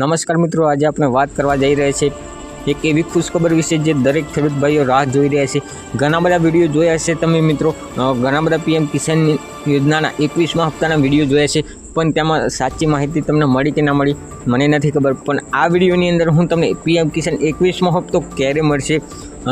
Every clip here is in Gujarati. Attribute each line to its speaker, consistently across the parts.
Speaker 1: નમસ્કાર મિત્રો, આજે આપણે વાત કરવા જઈ રહ્યા છીએ એક એવી ખુશખબર વિશે જે દરેક ખેડૂત ભાઈઓ રાહ જોઈ રહ્યા છે. ઘણા બધા વીડિયો જોયા હશે તમે મિત્રો. ઘણા બધા પીએમ કિસાન યોજનાના એકવીસમાં હપ્તાના વીડિયો જોયા છે. પણ તેમાં સાચી માહિતી તમને મળી કે ના મળી, મને નથી ખબર. પણ આ વિડીયોની અંદર હું તમને પીએમ કિસાન એકવીસમો હપ્તો ક્યારે મળશે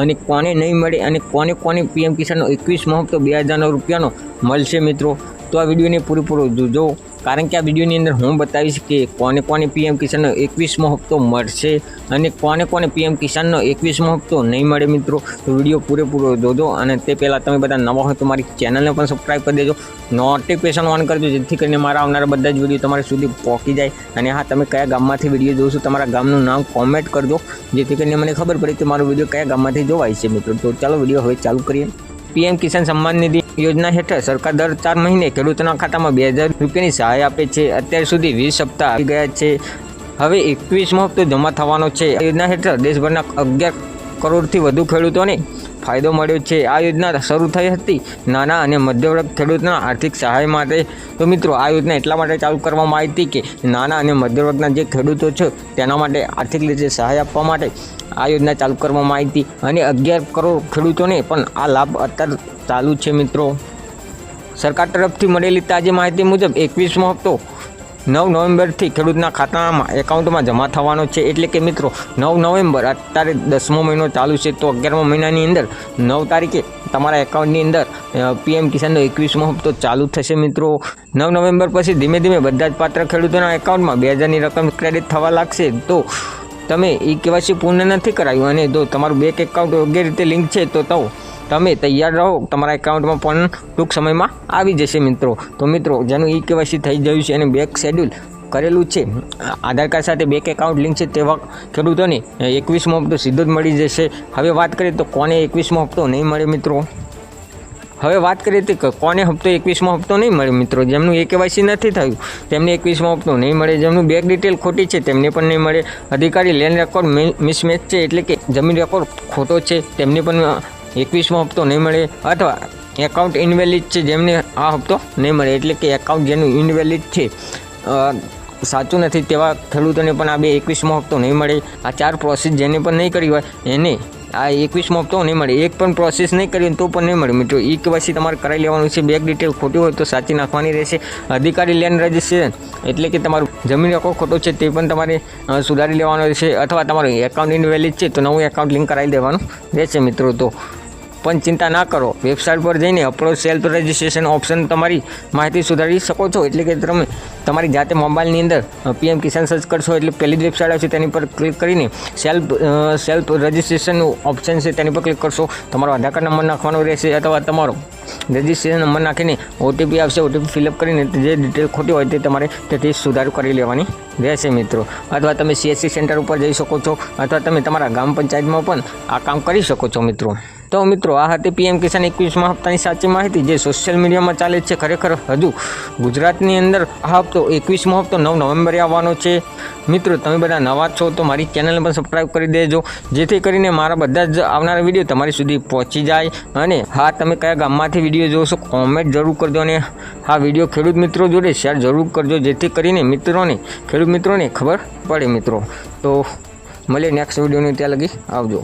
Speaker 1: અને કોને નહીં મળે અને કોને કોને પીએમ કિસાનનો એકવીસમો હપ્તો બે હજારનો રૂપિયાનો મળશે મિત્રો? તો આ વિડીયોને પૂરેપૂરો જોજો કારણ કે આ વિડીયોની અંદર હું બતાવીશ કે કોને કોને પીએમ કિસાનનો એકવીસમો હપ્તો મળશે અને કોને કોને પીએમ કિસાનનો એકવીસમો હપ્તો નહીં મળે મિત્રો, તો વીડિયો પૂરેપૂરો જોજો અને તે પહેલાં તમે બધા નવા હોય તો મારી ચેનલને પણ સબસ્ક્રાઈબ કરી દેજો. નોટિફિકેશન ઓન કરજો, જેથી કરીને મારા આવનારા બધા જ વીડિયો તમારા સુધી પહોંચી જાય. અને હા, તમે કયા ગામમાંથી વીડિયો જોશો, તમારા ગામનું નામ કોમેન્ટ કરજો, જેથી કરીને મને ખબર પડે કે મારો વીડિયો કયા ગામમાંથી જોવાય છે મિત્રો. તો ચાલો વીડિયો હવે ચાલુ કરીએ. પીએમ કિસાન સન્માન નિધિ યોજના હેઠળ સરકાર દર ચાર મહિને ખેડૂતોના ખાતામાં બે હજાર રૂપિયાની સહાય આપે છે. અત્યાર સુધી વીસ સપ્તાહ આવી ગયા છે. હવે એકવીસમો હપ્તો જમા થવાનો છે. યોજના હેઠળ દેશભરના અગિયાર કરોડથી વધુ ખેડૂતોને ફાયદો મળ્યો છે. આ યોજના શરૂ થઈ હતી નાના અને મધ્યવર્ગ ખેડૂતના આર્થિક સહાય માટે. તો મિત્રો, આ યોજના એટલા માટે ચાલુ કરવામાં આવી હતી કે નાના અને મધ્યવર્ગના જે ખેડૂતો છે, તેના માટે આર્થિક રીતે સહાય આપવા માટે આ યોજના ચાલુ કરવામાં આવી હતી અને અગિયાર કરોડ ખેડૂતોને પણ આ લાભ અત્યારે ચાલુ છે મિત્રો. સરકાર તરફથી મળેલી તાજી માહિતી મુજબ એકવીસમો હપ્તો નવ નવેમ્બરથી ખેડૂતના ખાતામાં, એકાઉન્ટમાં જમા થવાનો છે. એટલે કે મિત્રો, નવ નવેમ્બર અત્યારે દસમો મહિનો ચાલુ છે. તો અગિયારમો મહિનાની અંદર, નવ તારીખે તમારા એકાઉન્ટની અંદર પીએમ કિસાનનો એકવીસમો હપ્તો ચાલુ થશે મિત્રો. નવ નવેમ્બર પછી ધીમે ધીમે બધા જ પાત્ર ખેડૂતોના એકાઉન્ટમાં બે હજારની રકમ ક્રેડિટ થવા લાગશે. તો તમે એ કેવાયસી પૂર્ણ નથી કરાયું અને જો તમારું બેંક એકાઉન્ટ યોગ્ય રીતે લિંક છે તો તો તમે તૈયાર રહો. તમારા એકાઉન્ટમાં પણ ટૂંક સમયમાં આવી જશે મિત્રો. તો મિત્રો, જેનું ઈ કેવાયસી થઈ ગયું છે અને બેંક શેડ્યુલ કરેલું છે, આધાર કાર્ડ સાથે બેંક એકાઉન્ટ લિંક છે તેવા ખેડૂતોને એકવીસમો હપ્તો સીધો જ મળી જશે. હવે વાત કરીએ તો કોને એકવીસમો હપ્તો નહીં મળે મિત્રો? હવે વાત કરીએ તો કે કોને હપ્તો, એકવીસમો હપ્તો નહીં મળે મિત્રો? જેમનું એ કેવાયસી નથી થયું, તેમને એકવીસમો હપ્તો નહીં મળે. જેમનું બેંક ડિટેલ ખોટી છે, તેમને પણ નહીં મળે. અધિકારી લેન્ડ રેકોર્ડ મિસમેચ છે એટલે કે જમીન રેકોર્ડ ખોટો છે, તેમને પણ એકવીસમો હપ્તો નહીં મળે. અથવા એકાઉન્ટ ઇનવેલિડ છે, જેમને આ હપ્તો નહીં મળે. એટલે કે એકાઉન્ટ જેનું ઇનવેલિડ છે સાચું નથી તેવા ખેડૂતોને પણ આ બે એકવીસમો હપ્તો નહીં મળે. આ ચાર પ્રોસેસ જેને પણ નહીં કરી હોય, એને આ એકવીસમો હપ્તો નહીં મળે. એક પણ પ્રોસેસ નહીં કરી તો પણ નહીં મળે. મિત્રો એ કેવાયસી તમારે કરાવી લેવાનું છે. બેંક ડિટેલ ખોટી હોય તો સાચી નાખવાની રહેશે. અધિકારી લેન્ડ રજિસ્ટ્રેશન એટલે કે તમારું જમીન રેકોર્ડ ખોટો છે તે પણ તમારે સુધારી લેવાનો રહેશે. અથવા તમારું એકાઉન્ટ ઇનવેલિડ છે તો નવું એકાઉન્ટ લિંક કરાવી દેવાનું રહેશે મિત્રો તો. પણ ચિંતા ના કરો. વેબસાઇટ પર જઈને અપલોડ સેલ્ફ રજિસ્ટ્રેશન ઓપ્શન તમારી માહિતી સુધારી શકો છો. એટલે કે તમે તમારી જાતે મોબાઈલની અંદર પીએમ કિસાન સર્ચ કરશો એટલે પહેલી જ વેબસાઇટ આવશે તેની પર ક્લિક કરીને સેલ્ફ સેલ્ફ રજિસ્ટ્રેશનનું ઓપ્શન છે તેની પર ક્લિક કરશો. તમારો આધાર કાર્ડ નંબર નાખવાનો રહેશે અથવા તમારો રજિસ્ટ્રેશન નંબર નાખીને ઓટીપી આવશે. ઓટીપી ફિલઅપ કરીને જે ડિટેલ ખોટી હોય તે તમારે તેથી સુધારો કરી લેવાની રહેશે મિત્રો. અથવા તમે સીએસસી સેન્ટર ઉપર જઈ શકો છો. અથવા તમે તમારા ગ્રામ પંચાયતમાં પણ આ કામ કરી શકો છો મિત્રો. તો મિત્રો, આ હતી પીએમ કિસાન એકવીસમાં હપ્તાની સાચી માહિતી જે સોશિયલ મીડિયામાં ચાલે છે ખરેખર. હજુ ગુજરાતની અંદર આ હપ્તો એકવીસમો હપ્તો નવ નવેમ્બરે આવવાનો છે. મિત્રો, તમે બધા નવા છો તો મારી ચેનલને પણ સબસ્ક્રાઈબ કરી દેજો. જેથી કરીને મારા બધા જ આવનારા વીડિયો તમારી સુધી પહોંચી જાય. અને હા, તમે કયા ગામમાંથી વીડિયો જોશો કોમેન્ટ જરૂર કરજો અને હા વીડિયો ખેડૂત મિત્રો જોડે શેર જરૂર કરજો. જેથી કરીને મિત્રોને, ખેડૂત મિત્રોને ખબર પડે મિત્રો. તો મળીએ નેક્સ્ટ વિડીયોની ત્યાં લગી. આવજો.